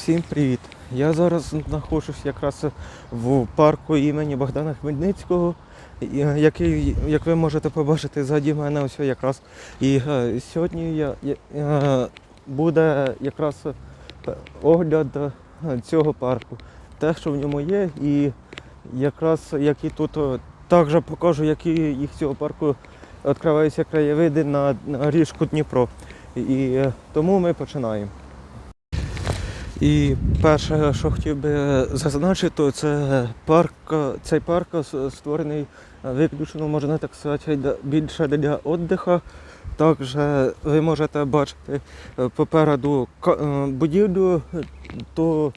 Всім привіт! Я зараз знаходжусь якраз в парку імені Богдана Хмельницького, який, як ви можете побачити, ззаді мене ось якраз. І е, сьогодні я, я- е, буде якраз е, огляд цього парку. Те, що в ньому є, і якраз які тут також покажу, які їх цього парку відкриваються краєвиди на, річку Дніпро. І тому ми починаємо. І перше, що хотів би зазначити, це парк, цей парк створений е, виключно, можна так сказати, більше для віддиху. Також ви можете бачити е, попереду е, будівлю, е, то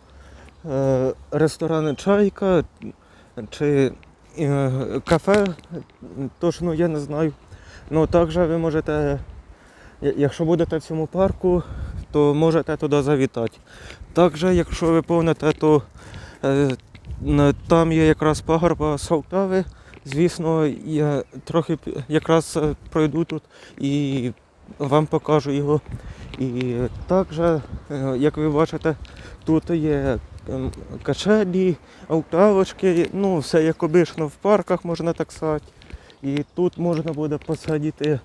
е, ресторан Чайка чи е, кафе, точно я не знаю. Ну також ви можете, якщо будете в цьому парку, то можете туди завітати. Також, якщо ви помните, то е, там є якраз пагорба Салтави. Звісно, я трохи якраз е, пройду тут і вам покажу його. І також, е, як ви бачите, тут є ем, качелі, автавочки, ну все як обично в парках, можна так сказати. І тут можна буде посадити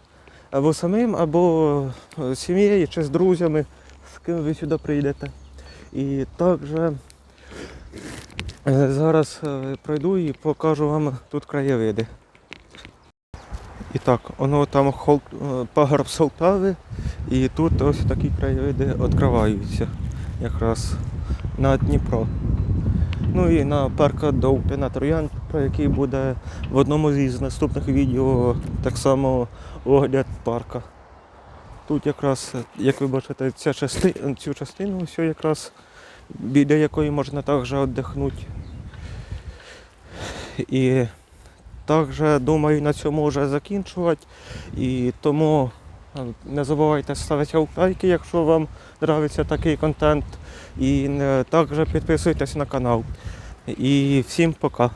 або самим, або е, з сім'єю чи з друзями, з ким ви сюди прийдете. І також е, зараз е, пройду і покажу вам тут краєвиди. І так, воно там хол, е, пагорб Солтави, і тут ось такі краєвиди відкриваються якраз на Дніпро. Ну і на парк Довпіна Троян, про який буде в одному із наступних відео так само огляд парка. Тут якраз, як ви бачите, ця части, цю частину ось якраз біля якої можна також віддихнути. І також думаю на цьому вже закінчувати. І тому не забувайте ставити лайки, якщо вам подобається такий контент. І е, також підписуйтесь на канал. І всім пока.